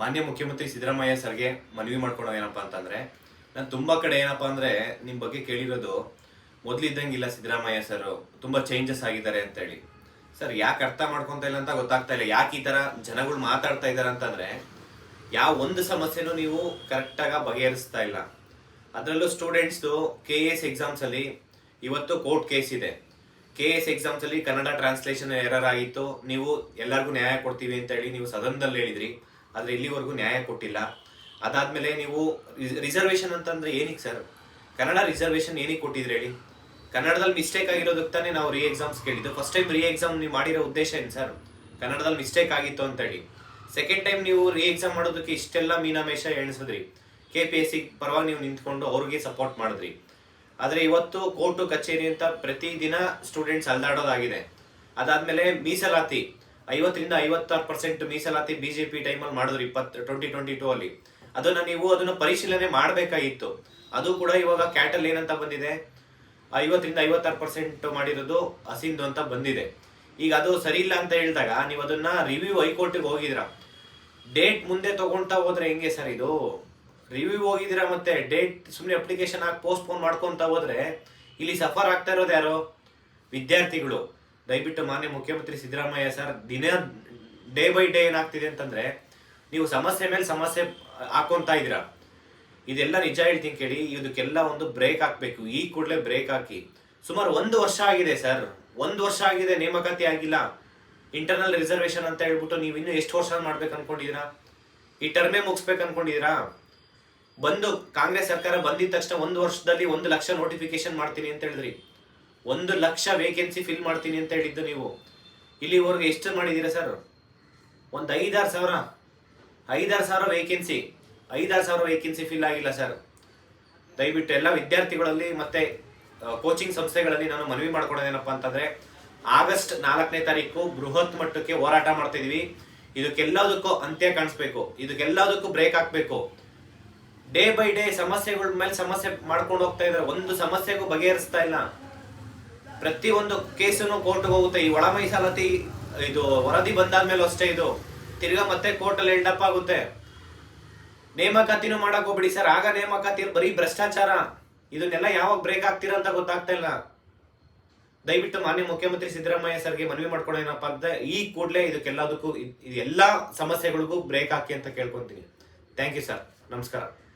ಮಾನ್ಯ ಮುಖ್ಯಮಂತ್ರಿ ಸಿದ್ದರಾಮಯ್ಯ ಸರ್ಗೆ ಮನವಿ ಮಾಡ್ಕೊಳೋ ಏನಪ್ಪ ಅಂತಂದ್ರೆ, ನಾನು ತುಂಬಾ ಕಡೆ ಏನಪ್ಪ ಅಂದ್ರೆ ನಿಮ್ ಬಗ್ಗೆ ಕೇಳಿರೋದು, ಮೊದ್ಲಿದ್ದಂಗಿಲ್ಲ ಸಿದ್ದರಾಮಯ್ಯ ಸರ್, ತುಂಬಾ ಚೇಂಜಸ್ ಆಗಿದ್ದಾರೆ ಅಂತ ಹೇಳಿ ಸರ್, ಯಾಕೆ ಅರ್ಥ ಮಾಡ್ಕೊಂತ ಇಲ್ಲ ಅಂತ ಗೊತ್ತಾಗ್ತಾ ಇಲ್ಲ. ಯಾಕೆ ಈ ತರ ಜನಗಳು ಮಾತಾಡ್ತಾ ಇದಾರೆ ಅಂತಂದ್ರೆ, ಯಾವ ಒಂದು ಸಮಸ್ಯೆನೂ ನೀವು ಕರೆಕ್ಟಾಗಿ ಬಗೆಹರಿಸ್ತಾ ಇಲ್ಲ. ಅದರಲ್ಲೂ ಸ್ಟೂಡೆಂಟ್ಸ್ದು ಕೆ ಎಸ್ ಎಕ್ಸಾಮ್ಸ್ ಅಲ್ಲಿ ಇವತ್ತು ಕೋರ್ಟ್ ಕೇಸ್ ಇದೆ. ಕೆ ಎಸ್ ಎಕ್ಸಾಮ್ಸ್ ಅಲ್ಲಿ ಕನ್ನಡ ಟ್ರಾನ್ಸ್ಲೇಷನ್ ಎರರ್ ಆಗಿತ್ತು. ನೀವು ಎಲ್ಲರಿಗೂ ನ್ಯಾಯ ಕೊಡ್ತೀವಿ ಅಂತ ಹೇಳಿ ನೀವು ಸದನದಲ್ಲಿ ಹೇಳಿದ್ರಿ. ಆದ್ರೆ ಇಲ್ಲಿವರೆಗೂ ನ್ಯಾಯ ಕೊಟ್ಟಿಲ್ಲ. ಅದಾದ್ಮೇಲೆ ನೀವು ರಿಸರ್ವೇಶನ್ ಅಂತಂದ್ರೆ ಏನಿಗೆ ಸರ್? ಕನ್ನಡ ರಿಸರ್ವೇಶನ್ ಏನಿಗೆ ಕೊಟ್ಟಿದ್ರಿ ಹೇಳಿ? ಕನ್ನಡದಲ್ಲಿ ಮಿಸ್ಟೇಕ್ ಆಗಿರೋದಕ್ಕೆ ತಾನೇ ನಾವು ರೀ ಎಕ್ಸಾಮ್ಸ್ ಕೇಳಿದ್ದು. ಫಸ್ಟ್ ಟೈಮ್ ರೀ ಎಕ್ಸಾಮ್ ನೀವು ಮಾಡಿರೋ ಉದ್ದೇಶ ಏನು ಸರ್? ಕನ್ನಡದಲ್ಲಿ ಮಿಸ್ಟೇಕ್ ಆಗಿತ್ತು ಅಂತ ಹೇಳಿ. ಸೆಕೆಂಡ್ ಟೈಮ್ ನೀವು ರೀ ಎಕ್ಸಾಮ್ ಮಾಡೋದಕ್ಕೆ ಇಷ್ಟೆಲ್ಲ ಮೀನಾಮೇಷ ಎಣಿಸಿದ್ರಿ. ಕೆ ಪಿ ಎಸ್ ಸಿ ಪರವಾಗಿ ನೀವು ನಿಂತ್ಕೊಂಡು ಅವ್ರಿಗೆ ಸಪೋರ್ಟ್ ಮಾಡಿದ್ರಿ. ಆದ್ರೆ ಇವತ್ತು ಕೋರ್ಟು ಕಚೇರಿ ಅಂತ ಪ್ರತಿದಿನ ಸ್ಟೂಡೆಂಟ್ಸ್ ಅಲ್ದಾಡೋದಾಗಿದೆ. ಅದಾದ್ಮೇಲೆ ಮೀಸಲಾತಿ. ಐವತ್ತರಿಂದ ಐವತ್ತಾರು ಪರ್ಸೆಂಟ್ ಮೀಸಲಾತಿ ಬಿಜೆಪಿ ಟೈಮಲ್ಲಿ ಮಾಡಿದ್ರು ಇಪ್ಪತ್ತು ಟ್ವೆಂಟಿ ಟ್ವೆಂಟಿ ಟೂ ಅಲ್ಲಿ. ಅದನ್ನ ನೀವು ಅದನ್ನ ಪರಿಶೀಲನೆ ಮಾಡಬೇಕಾಗಿತ್ತು. ಅದು ಕೂಡ ಇವಾಗ ಕ್ಯಾಟಲ್ ಏನಂತ ಬಂದಿದೆ? ಐವತ್ತರಿಂದ ಐವತ್ತಾರು ಪರ್ಸೆಂಟ್ ಮಾಡಿರೋದು ಹಸಿಂದು ಅಂತ ಬಂದಿದೆ. ಈಗ ಅದು ಸರಿ ಇಲ್ಲ ಅಂತ ಹೇಳಿದಾಗ ನೀವು ಅದನ್ನ ರಿವ್ಯೂ ಹೈಕೋರ್ಟಿಗೆ ಹೋಗಿದ್ರ ಡೇಟ್ ಮುಂದೆ ತಗೊಳ್ತಾ ಹೋದ್ರೆ ಹೆಂಗೆ ಸರ್ ಇದು? ರಿವ್ಯೂ ಹೋಗಿದ್ದೀರಾ ಮತ್ತೆ ಡೇಟ್ ಸುಮ್ಮನೆ ಅಪ್ಲಿಕೇಶನ್ ಹಾಕಿ ಪೋಸ್ಟ್ಪೋನ್ ಮಾಡ್ಕೊಂತ ಹೋದ್ರೆ ಇಲ್ಲಿ ಸಫರ್ ಆಗ್ತಾ ಇರೋದು ಯಾರು? ವಿದ್ಯಾರ್ಥಿಗಳು. ದಯವಿಟ್ಟು ಮಾನ್ಯ ಮುಖ್ಯಮಂತ್ರಿ ಸಿದ್ದರಾಮಯ್ಯ ಸರ್, ದಿನ, ಡೇ ಬೈ ಡೇ ಏನಾಗ್ತಿದೆ ಅಂತಂದ್ರೆ, ನೀವು ಸಮಸ್ಯೆ ಮೇಲೆ ಸಮಸ್ಯೆ ಹಾಕೊಂತ ಇದ್ದೀರಾ. ಇದೆಲ್ಲ ನಿಜ ಹೇಳ್ತೀನಿ ಕೇಳಿ, ಇದಕ್ಕೆಲ್ಲ ಒಂದು ಬ್ರೇಕ್ ಹಾಕ್ಬೇಕು. ಈ ಕೂಡಲೇ ಬ್ರೇಕ್ ಹಾಕಿ. ಸುಮಾರು ಒಂದು ವರ್ಷ ಆಗಿದೆ ಸರ್. ಒಂದು ವರ್ಷ ಆಗಿದೆ, ನೇಮಕಾತಿ ಆಗಿಲ್ಲ. ಇಂಟರ್ನಲ್ ರಿಸರ್ವೇಶನ್ ಅಂತ ಹೇಳ್ಬಿಟ್ಟು ನೀವು ಇನ್ನು ಎಷ್ಟು ವರ್ಷ ಮಾಡ್ಬೇಕು ಅನ್ಕೊಂಡಿದ್ದೀರಾ? ಈ ಟರ್ಮೇ ಮುಗಿಸ್ಬೇಕು ಅನ್ಕೊಂಡಿದ್ದೀರಾ? ಬಂದು ಕಾಂಗ್ರೆಸ್ ಸರ್ಕಾರ ಬಂದಿದ ತಕ್ಷಣ ಒಂದು ವರ್ಷದಲ್ಲಿ ಒಂದು ಲಕ್ಷ ನೋಟಿಫಿಕೇಶನ್ ಮಾಡ್ತೀನಿ ಅಂತ ಹೇಳಿದ್ರಿ. ಒಂದು ಲಕ್ಷ ವೇಕೆನ್ಸಿ ಫಿಲ್ ಮಾಡ್ತೀನಿ ಅಂತ ಹೇಳಿದ್ದು ನೀವು. ಇಲ್ಲಿವರೆಗೆ ಎಷ್ಟು ಮಾಡಿದ್ದೀರಾ ಸರ್ ಒಂದು ಐದಾರು ಸಾವಿರ. ಐದಾರು ಸಾವಿರ ವೇಕೆನ್ಸಿ ಐದಾರು ಸಾವಿರ ವೇಕೆನ್ಸಿ ಫಿಲ್ ಆಗಿಲ್ಲ ಸರ್ ದಯವಿಟ್ಟು ಎಲ್ಲ ವಿದ್ಯಾರ್ಥಿಗಳಲ್ಲಿ ಮತ್ತೆ ಕೋಚಿಂಗ್ ಸಂಸ್ಥೆಗಳಲ್ಲಿ ನಾನು ಮನವಿ ಮಾಡ್ಕೊಳೋದೇನಪ್ಪ ಅಂತಂದ್ರೆ, ಆಗಸ್ಟ್ ನಾಲ್ಕನೇ ತಾರೀಕು ಬೃಹತ್ ಮಟ್ಟಕ್ಕೆ ಹೋರಾಟ ಮಾಡ್ತಾ ಇದೀವಿ. ಇದಕ್ಕೆಲ್ಲದಕ್ಕೂ ಅಂತ್ಯ ಕಾಣಿಸ್ಬೇಕು. ಇದಕ್ಕೆಲ್ಲದಕ್ಕೂ ಬ್ರೇಕ್ ಹಾಕಬೇಕು. ಡೇ ಬೈ ಡೇ ಸಮಸ್ಯೆಗಳ ಮೇಲೆ ಸಮಸ್ಯೆ ಮಾಡ್ಕೊಂಡು ಹೋಗ್ತಾ ಇದ್ದಾರೆ. ಒಂದು ಸಮಸ್ಯೆಗೂ ಬಗೆಹರಿಸ್ತಾ ಇಲ್ಲ. ಪ್ರತಿಯೊಂದು ಕೇಸನ್ನು ಕೋರ್ಟ್ಗೆ ಹೋಗುತ್ತೆ. ಈ ಒಳ ಮೈಸಾಲತಿ, ಇದು ವರದಿ ಬಂದಾದ್ಮೇಲೆ ಅಷ್ಟೇ ಇದು. ತಿರ್ಗಾ ಮತ್ತೆ ಕೋರ್ಟಲ್ಲಿ ಎಂಡಪ್ ಆಗುತ್ತೆ. ನೇಮಕಾತಿನೂ ಮಾಡಕ್ ಹೋಗ್ಬಿಡಿ ಸರ್. ಆಗ ನೇಮಕಾತಿ ಬರೀ ಭ್ರಷ್ಟಾಚಾರ. ಇದನ್ನೆಲ್ಲ ಯಾವಾಗ ಬ್ರೇಕ್ ಆಗ್ತೀರಾ ಅಂತ ಗೊತ್ತಾಗ್ತಾ ಇಲ್ಲ. ದಯವಿಟ್ಟು ಮಾನ್ಯ ಮುಖ್ಯಮಂತ್ರಿ ಸಿದ್ದರಾಮಯ್ಯ ಸರ್ಗೆ ಮನವಿ ಮಾಡ್ಕೊಳ್ಳೋ ಏನಪ್ಪ ಅಂತ ಈ ಕೂಡಲೇ ಇದಕ್ಕೆಲ್ಲದಕ್ಕೂ ಎಲ್ಲ ಸಮಸ್ಯೆಗಳಿಗೂ ಬ್ರೇಕ್ ಹಾಕಿ ಅಂತ ಕೇಳ್ಕೊಂತೀನಿ. ಥ್ಯಾಂಕ್ ಯು ಸರ್ ನಮಸ್ಕಾರ.